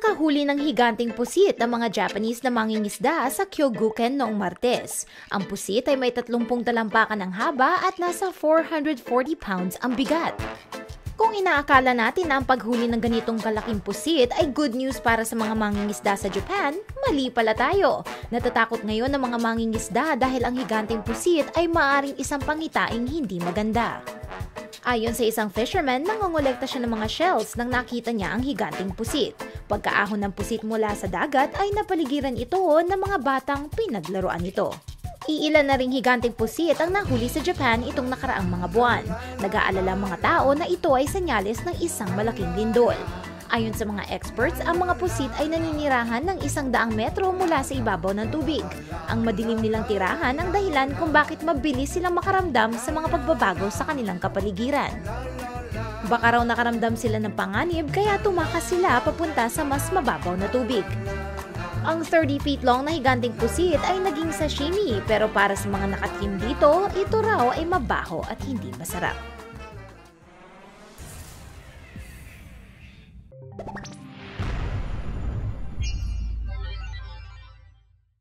Nakahuli ng higanting pusit ang mga Japanese na mangingisda sa Kyoguken noong Martes. Ang pusit ay may 30 talampakan ng haba at nasa 440 pounds ang bigat. Kung inaakala natin na ang paghuli ng ganitong kalaking pusit ay good news para sa mga mangingisda sa Japan, mali pala tayo. Natatakot ngayon ng mga mangingisda dahil ang higanting pusit ay maaring isang pangitaing hindi maganda. Ayon sa isang fisherman, nangongolekta siya ng mga shells nang nakita niya ang higanting pusit. Pagkaahon ng pusit mula sa dagat ay napaligiran ito ng mga batang pinaglaruan ito. Iilan na ring higanting pusit ang nahuli sa Japan itong nakaraang mga buwan. Nag-aalala mga tao na ito ay senyales ng isang malaking lindol. Ayon sa mga experts, ang mga pusit ay naninirahan ng isang daang metro mula sa ibabaw ng tubig. Ang madilim nilang tirahan ang dahilan kung bakit mabilis silang makaramdam sa mga pagbabago sa kanilang kapaligiran. Baka raw nakaramdam sila ng panganib kaya tumakas sila papunta sa mas mababaw na tubig. Ang 30 feet long na higanting pusit ay naging sashimi pero para sa mga nakatim dito, ito raw ay mabaho at hindi masarap.